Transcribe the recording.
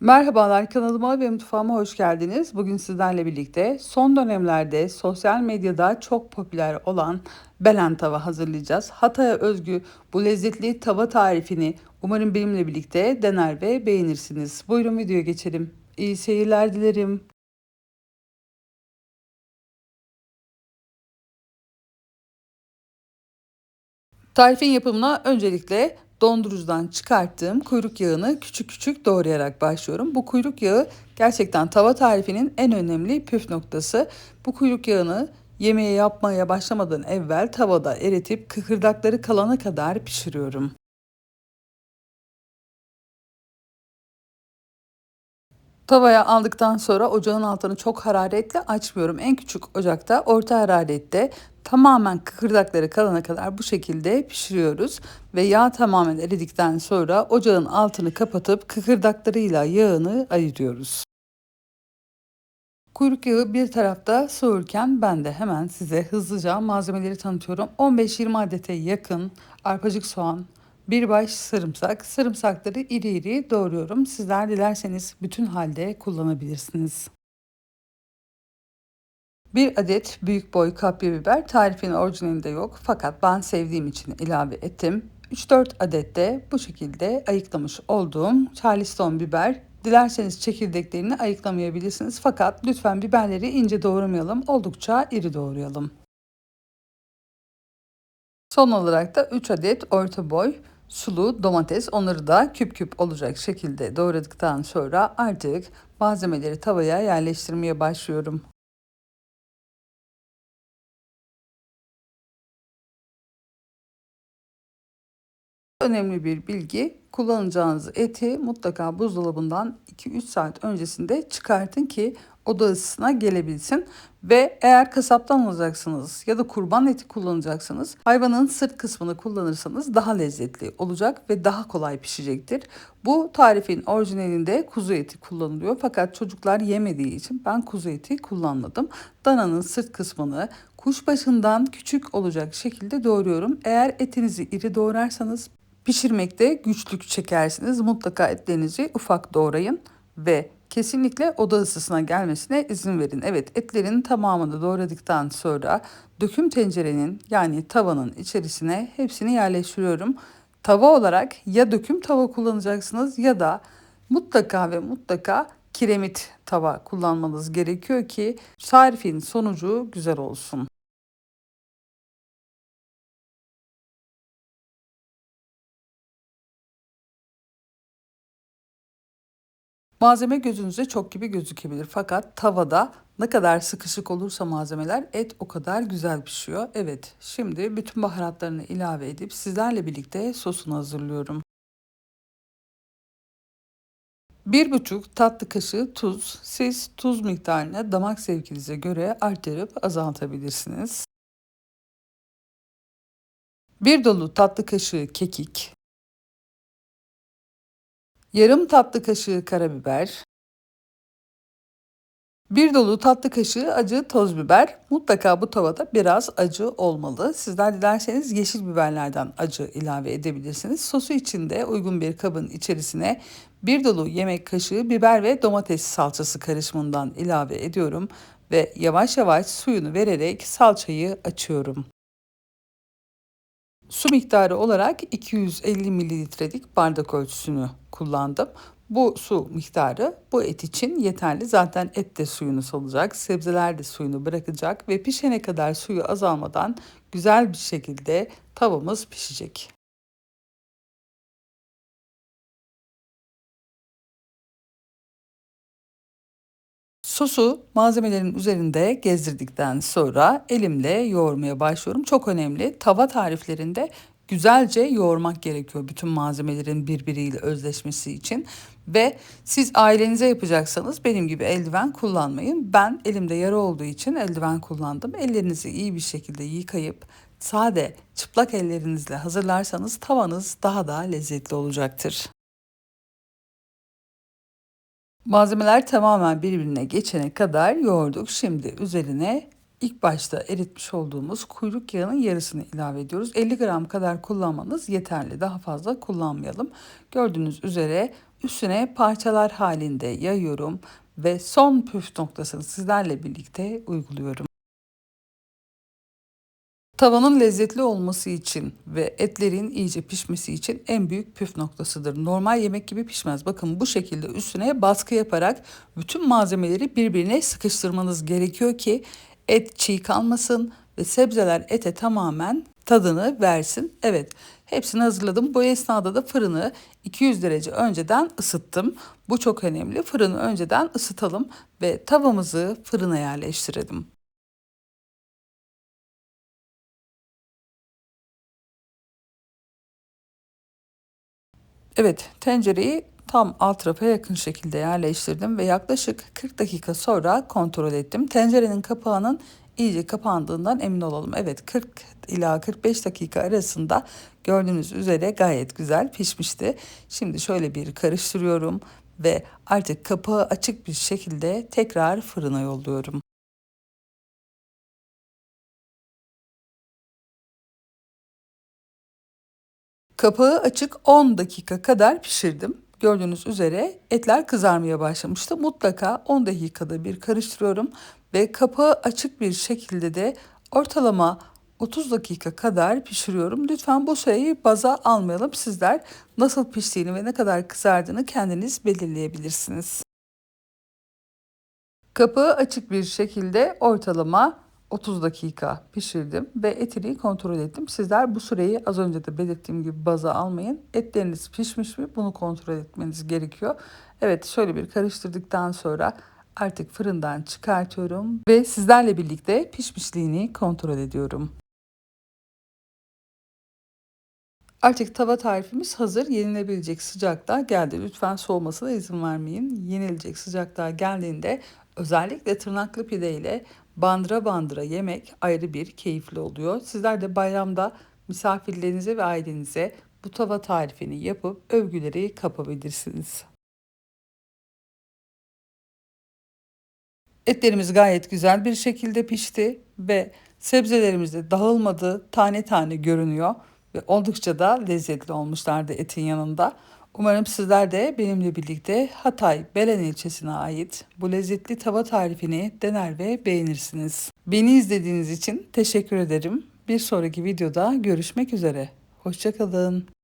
Merhabalar kanalıma ve mutfağıma hoş geldiniz. Bugün sizlerle birlikte son dönemlerde sosyal medyada çok popüler olan belen tava hazırlayacağız. Hatay'a özgü bu lezzetli tava tarifini umarım benimle birlikte dener ve beğenirsiniz. Buyurun videoya geçelim. İyi seyirler dilerim. Tarifin yapımına öncelikle dondurucudan çıkarttığım kuyruk yağını küçük küçük doğrayarak başlıyorum. Bu kuyruk yağı gerçekten tava tarifinin en önemli püf noktası. Bu kuyruk yağını yemeği yapmaya başlamadan evvel tavada eritip kıkırdakları kalana kadar pişiriyorum. Tavaya aldıktan sonra ocağın altını çok hararetli açmıyorum. En küçük ocakta orta hararette tamamen kıkırdakları kalana kadar bu şekilde pişiriyoruz. Ve yağ tamamen eridikten sonra ocağın altını kapatıp kıkırdaklarıyla yağını ayırıyoruz. Kuyruk yağı bir tarafta soğurken ben de hemen size hızlıca malzemeleri tanıtıyorum. 15-20 adete yakın arpacık soğan, bir baş sarımsak. Sarımsakları iri iri doğruyorum. Sizler dilerseniz bütün halde kullanabilirsiniz. Bir adet büyük boy kapya biber tarifin orijinalinde yok fakat ben sevdiğim için ilave ettim. 3-4 adet de bu şekilde ayıklamış olduğum charleston biber. Dilerseniz çekirdeklerini ayıklamayabilirsiniz fakat lütfen biberleri ince doğramayalım oldukça iri doğrayalım. Son olarak da 3 adet orta boy sulu domates onları da küp küp olacak şekilde doğradıktan sonra artık malzemeleri tavaya yerleştirmeye başlıyorum. Önemli bir bilgi kullanacağınız eti mutlaka buzdolabından 2-3 saat öncesinde çıkartın ki oda ısısına gelebilsin. Ve eğer kasaptan alacaksınız ya da kurban eti kullanacaksınız hayvanın sırt kısmını kullanırsanız daha lezzetli olacak ve daha kolay pişecektir. Bu tarifin orijinalinde kuzu eti kullanılıyor fakat çocuklar yemediği için ben kuzu eti kullanmadım. Dananın sırt kısmını kuşbaşından küçük olacak şekilde doğruyorum. Eğer etinizi iri doğrarsanız Pişirmekte güçlük çekersiniz. Mutlaka etlerinizi ufak doğrayın ve kesinlikle oda ısısına gelmesine izin verin. Evet etlerin tamamını doğradıktan sonra döküm tencerenin yani tavanın içerisine hepsini yerleştiriyorum. Tava olarak ya döküm tava kullanacaksınız ya da mutlaka ve mutlaka kiremit tava kullanmanız gerekiyor ki tarifin sonucu güzel olsun. Malzeme gözünüze çok gibi gözükebilir fakat tavada ne kadar sıkışık olursa malzemeler et o kadar güzel pişiyor. Evet şimdi bütün baharatlarını ilave edip sizlerle birlikte sosunu hazırlıyorum. Bir buçuk tatlı kaşığı tuz. Siz tuz miktarını damak zevkinize göre artırıp azaltabilirsiniz. Bir dolu tatlı kaşığı kekik. Yarım tatlı kaşığı karabiber, bir dolu tatlı kaşığı acı toz biber. Mutlaka bu tavada biraz acı olmalı. Sizler dilerseniz yeşil biberlerden acı ilave edebilirsiniz. Sosu için de uygun bir kabın içerisine bir dolu yemek kaşığı biber ve domates salçası karışımından ilave ediyorum ve yavaş yavaş suyunu vererek salçayı açıyorum. Su miktarı olarak 250 mililitrelik bardak ölçüsünü kullandım. Bu su miktarı bu et için yeterli. Zaten et de suyunu salacak, sebzeler de suyunu bırakacak ve pişene kadar suyu azalmadan güzel bir şekilde tavamız pişecek. Sosu malzemelerin üzerinde gezdirdikten sonra elimle yoğurmaya başlıyorum. Çok önemli. Tava tariflerinde güzelce yoğurmak gerekiyor bütün malzemelerin birbiriyle özleşmesi için. Ve siz ailenize yapacaksanız benim gibi eldiven kullanmayın. Ben elimde yara olduğu için eldiven kullandım. Ellerinizi iyi bir şekilde yıkayıp sade çıplak ellerinizle hazırlarsanız tavanız daha da lezzetli olacaktır. Malzemeler tamamen birbirine geçene kadar yoğurduk. Şimdi üzerine ilk başta eritmiş olduğumuz kuyruk yağının yarısını ilave ediyoruz. 50 gram kadar kullanmanız yeterli. Daha fazla kullanmayalım. Gördüğünüz üzere üstüne parçalar halinde yayıyorum ve son püf noktasını sizlerle birlikte uyguluyorum. Tavanın lezzetli olması için ve etlerin iyice pişmesi için en büyük püf noktasıdır. Normal yemek gibi pişmez. Bakın bu şekilde üstüne baskı yaparak bütün malzemeleri birbirine sıkıştırmanız gerekiyor ki et çiğ kalmasın ve sebzeler ete tamamen tadını versin. Evet hepsini hazırladım. Bu esnada da fırını 200 derece önceden ısıttım. Bu çok önemli. Fırını önceden ısıtalım ve tavamızı fırına yerleştirelim. Evet, tencereyi tam alt rafa yakın şekilde yerleştirdim ve yaklaşık 40 dakika sonra kontrol ettim. Tencerenin kapağının iyice kapandığından emin olalım. Evet 40 ila 45 dakika arasında gördüğünüz üzere gayet güzel pişmişti. Şimdi şöyle bir karıştırıyorum ve artık kapağı açık bir şekilde tekrar fırına yolluyorum. Kapağı açık 10 dakika kadar pişirdim. Gördüğünüz üzere etler kızarmaya başlamıştı. Mutlaka 10 dakikada bir karıştırıyorum ve kapağı açık bir şekilde de ortalama 30 dakika kadar pişiriyorum. Lütfen bu süreyi baza almayalım. Sizler nasıl piştiğini ve ne kadar kızardığını kendiniz belirleyebilirsiniz. Kapağı açık bir şekilde ortalama 30 dakika pişirdim ve etini kontrol ettim. Sizler bu süreyi az önce de belirttiğim gibi baza almayın. Etleriniz pişmiş mi bunu kontrol etmeniz gerekiyor. Evet şöyle bir karıştırdıktan sonra artık fırından çıkartıyorum ve sizlerle birlikte pişmişliğini kontrol ediyorum. Artık tava tarifimiz hazır. Yenilebilecek sıcaklığa geldi. Lütfen soğumasına izin vermeyin. Yenilecek sıcaklığa geldiğinde özellikle tırnaklı pide ile bandıra bandıra yemek ayrı bir keyifli oluyor. Sizler de bayramda misafirlerinize ve ailenize bu tava tarifini yapıp övgüleri kapabilirsiniz. Etlerimiz gayet güzel bir şekilde pişti ve sebzelerimiz de dağılmadı, tane tane görünüyor ve oldukça da lezzetli olmuşlardı etin yanında. Umarım sizler de benimle birlikte Hatay Belen ilçesine ait bu lezzetli tava tarifini dener ve beğenirsiniz. Beni izlediğiniz için teşekkür ederim. Bir sonraki videoda görüşmek üzere. Hoşçakalın.